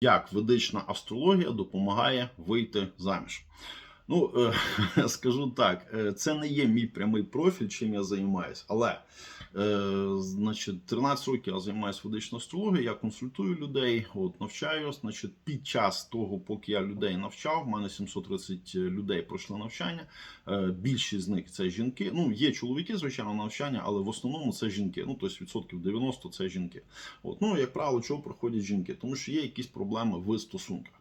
як ведична астрологія допомагає вийти заміж. Ну, е, скажу так, е, це не є мій прямий профіль, чим я займаюся, але е, значить, 13 років я займаюся ведичною астрологією, я консультую людей, от, навчаю. Значить, під час того, поки я людей навчав, в мене 730 людей пройшли навчання. Більшість з них це жінки. Ну, є чоловіки, звичайно, навчання, але в основному це жінки. Ну, тобто відсотків 90 це жінки. От, ну, як правило, чого проходять жінки? Тому що є якісь проблеми в стосунках.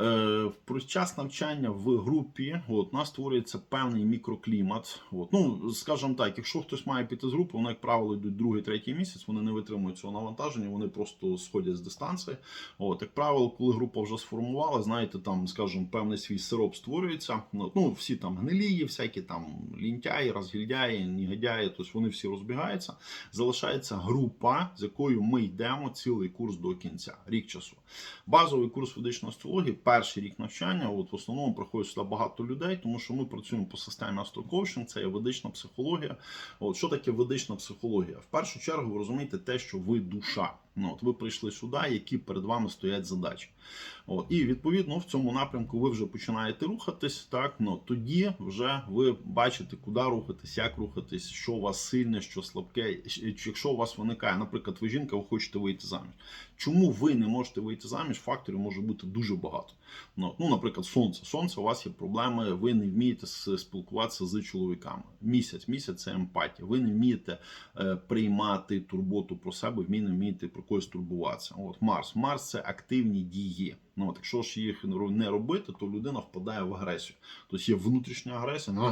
Е, Про час навчання в групі от, у нас створюється певний мікроклімат. От. Ну, скажімо так, якщо хтось має піти з групи, вони, як правило, йдуть другий, третій місяць, вони не витримують цього навантаження, вони просто сходять з дистанції. От, як правило, коли група вже сформувала, знаєте, там, скажімо, певний свій сироп створюється. Ну, ну всі там гнилії, всякі там лінтяї, розгільдяї, негодяї, тобто вони всі розбігаються. Залишається група, з якою ми йдемо цілий курс до кінця, рік часу. Базовий курс ведичної астрології, перший рік навчання. От в основному приходить сюди багато людей, тому що ми працюємо по системі астрокоучинг, це є ведична психологія. От що таке ведична психологія? В першу чергу ви розумієте те, що ви душа. Ну, от ви прийшли сюди, які перед вами стоять задачі. От, і відповідно в цьому напрямку ви вже починаєте рухатись. Так, ну тоді вже ви бачите, куди рухатись, як рухатись, що у вас сильне, що слабке. Якщо у вас виникає, наприклад, ви жінка, ви хочете вийти заміж. Чому ви не можете вийти заміж? Факторів може бути дуже багато. Ну, ну, наприклад, сонце. Сонце, у вас є проблеми, ви не вмієте спілкуватися з чоловіками. Місяць, місяць це емпатія. Ви не вмієте е, приймати турботу про себе, ви не вмієте про когось турбуватися. От Марс. Марс це активні дії. Ну, от, якщо ж їх не робити, то людина впадає в агресію. Тобто є внутрішня агресія, ну,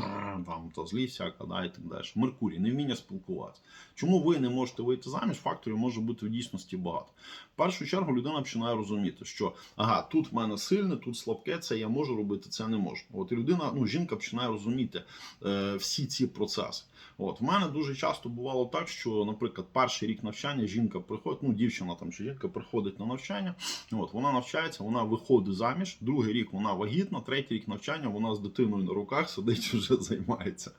там та злість всяка, да, і так далі. Меркурій, невміння спілкуватися. Чому ви не можете вийти заміж? Факторів може бути в дійсності багато. В першу чергу людина починає розуміти, що ага, тут в мене сильне, тут слабке, це я можу робити, це не можу. От людина, ну жінка починає розуміти е, всі ці процеси. От в мене дуже часто бувало так, що, наприклад, перший рік навчання жінка приходить, ну дівчина там чи жінка приходить на навчання. От вона навчається, вона виходить заміж. Другий рік вона вагітна, третій рік навчання вона з дитиною на руках сидить, вже займається.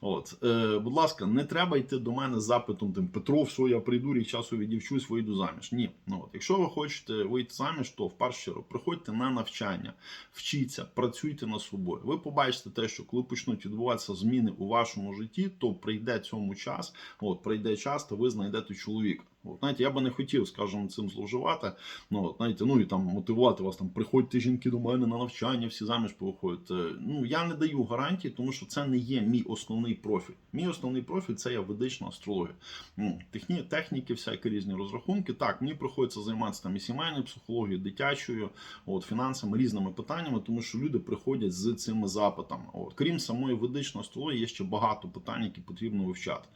От, е, будь ласка, не треба йти до мене з запитом тим Петро, все, я прийду рік часу відівчусь, вийду заміж. Ні, ну от, якщо ви хочете вийти заміж, то в першу чергу приходьте на навчання, вчіться, працюйте над собою. Ви побачите те, що коли почнуть відбуватися зміни у вашому житті, то прийде цьому час. От прийде час, то ви знайдете чоловіка. От, знаєте, я би не хотів, скажімо, цим зловживати. Ну, от, знаєте, ну і там мотивувати вас там, приходьте жінки до мене на навчання, всі заміж повиходять. Е, Ну я не даю гарантії, тому що це не є мій основний профіль. Мій основний профіль це є ведична астрологія. Ну, техні, техніки, всякі різні розрахунки. Так, мені приходиться займатися там і сімейною психологією, дитячою, от, фінансами, різними питаннями, тому що люди приходять з цими запитами. От, крім самої ведичної астрології, є ще багато питань, які потрібно вивчати.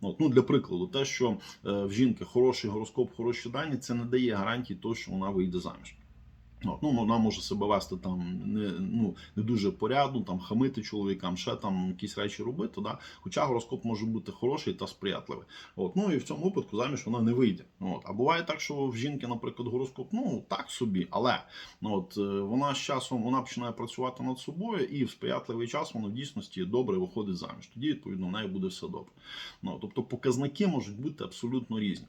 От, ну, для прикладу, те, що е, в жінки хороший гороскоп, хороші дані, це не дає гарантії того, що вона вийде заміж. Ну, вона може себе вести там не, ну, не дуже порядно, там хамити чоловікам, ще там якісь речі робити. Да? Хоча гороскоп може бути хороший та сприятливий. От, ну і в цьому випадку заміж вона не вийде. От. А буває так, що в жінки, наприклад, гороскоп, ну так собі, але ну, от, е, вона з часом вона починає працювати над собою, і в сприятливий час вона в дійсності добре виходить заміж. Тоді, відповідно, в неї буде все добре. Ну, тобто показники можуть бути абсолютно різні.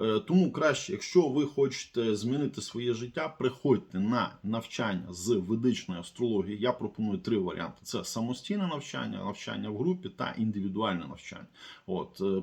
Е, Тому краще, якщо ви хочете змінити своє життя, приходьте на навчання з ведичної астрології. Я пропоную три варіанти: це самостійне навчання, навчання в групі та індивідуальне навчання. От е,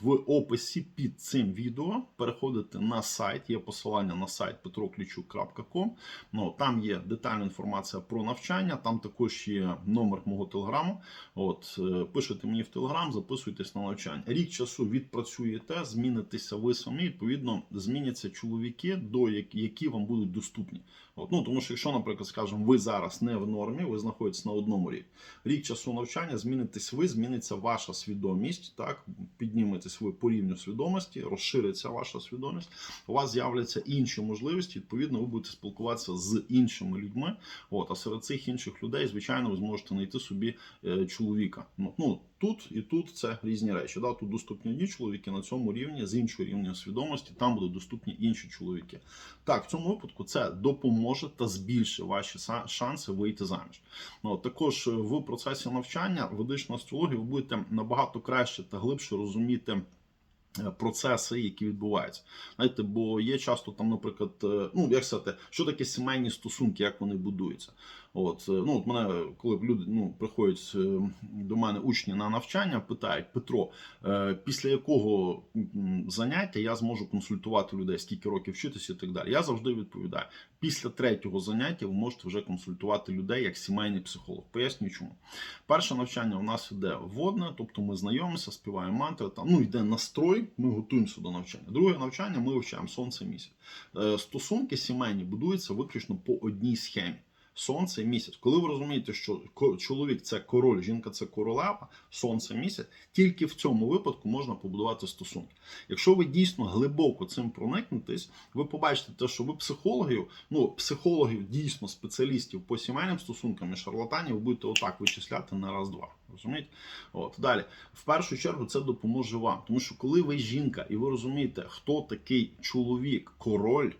в описі під цим відео переходите на сайт. Є посилання на сайт petroklічук.com. Ну там є детальна інформація про навчання. Там також є номер мого телеграму. От е, пишете мені в телеграм, записуйтесь на навчання. Рік часу відпрацюєте, змінитеся ви самі. Відповідно, зміняться чоловіки, до які вам будуть доступні. От, ну тому що якщо, наприклад, скажемо, ви зараз не в нормі, ви знаходитесь на одному рік. Рік часу навчання, змінитесь ви, зміниться ваша свідомість, так підніметесь ви по рівню свідомості, розшириться ваша свідомість. У вас з'являться інші можливості. Відповідно, ви будете спілкуватися з іншими людьми. От, а серед цих інших людей, звичайно, ви зможете знайти собі е, чоловіка. Ну, тут і тут це різні речі. Да? Тут доступні одні чоловіки на цьому рівні, з іншого рівня свідомості, там будуть доступні інші чоловіки. Так, в цьому випадку це допоможе та збільшить ваші шанси вийти заміж. Ну, також е, в процесі навчання ведичної астрології ви будете набагато краще та глибше розуміти. Е, процеси, які відбуваються. Знаєте, бо є часто там, наприклад, е, ну як сказати, що таке сімейні стосунки, як вони будуються. От е, ну от мене, коли люди ну приходять до мене учні на навчання, питають Петро, після якого заняття я зможу консультувати людей, скільки років вчитися і так далі. Я завжди відповідаю: після третього заняття ви можете вже консультувати людей як сімейний психолог. Поясню чому. Перше навчання у нас іде вводне, тобто ми знайомимося, співаємо мантри, там ну йде настрой, ми готуємося до навчання. Друге навчання ми вивчаємо сонце місяць. Е, Стосунки сімейні будуються виключно по одній схемі. Сонце і місяць. Коли ви розумієте, що чоловік це король, жінка це королева, сонце місяць, тільки в цьому випадку можна побудувати стосунки. Якщо ви дійсно глибоко цим проникнетесь, ви побачите те, що ви психологів, ну психологів дійсно спеціалістів по сімейним стосункам і шарлатанів будете отак вичисляти на раз-два. Розумієте? От далі, в першу чергу, це допоможе вам, тому що коли ви жінка і ви розумієте, хто такий чоловік, король.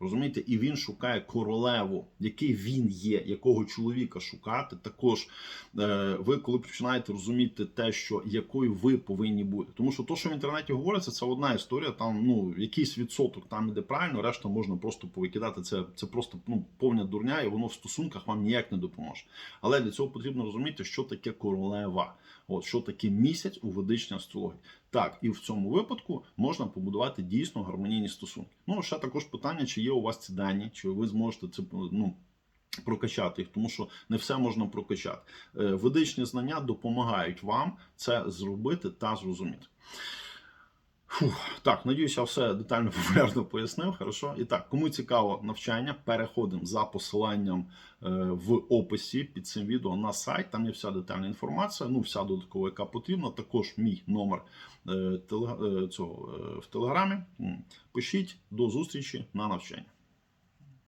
Розумієте, і він шукає королеву, який він є, якого чоловіка шукати. Також е, ви, коли починаєте розуміти те, що якою ви повинні бути. Тому що то, що в інтернеті говориться, це одна історія. Там ну якийсь відсоток там іде правильно, решта можна просто повикидати. Це, це просто ну повна дурня, і воно в стосунках вам ніяк не допоможе. Але для цього потрібно розуміти, що таке королева. От що таке місяць у ведичній астрології. Так, і в цьому випадку можна побудувати дійсно гармонійні стосунки. Ну ще також питання, чи є у вас ці дані, чи ви зможете це ну. Прокачати їх, тому що не все можна прокачати. Е, Ведичні знання допомагають вам це зробити та зрозуміти. Фух, так, надіюся, все детально популярно пояснив. Хорошо. І так, кому цікаво навчання, переходимо за посиланням е, в описі під цим відео на сайт. Там є вся детальна інформація, ну вся додаткова, яка потрібна. Також мій номер е, е, цього в телеграмі. Пишіть до зустрічі на навчання.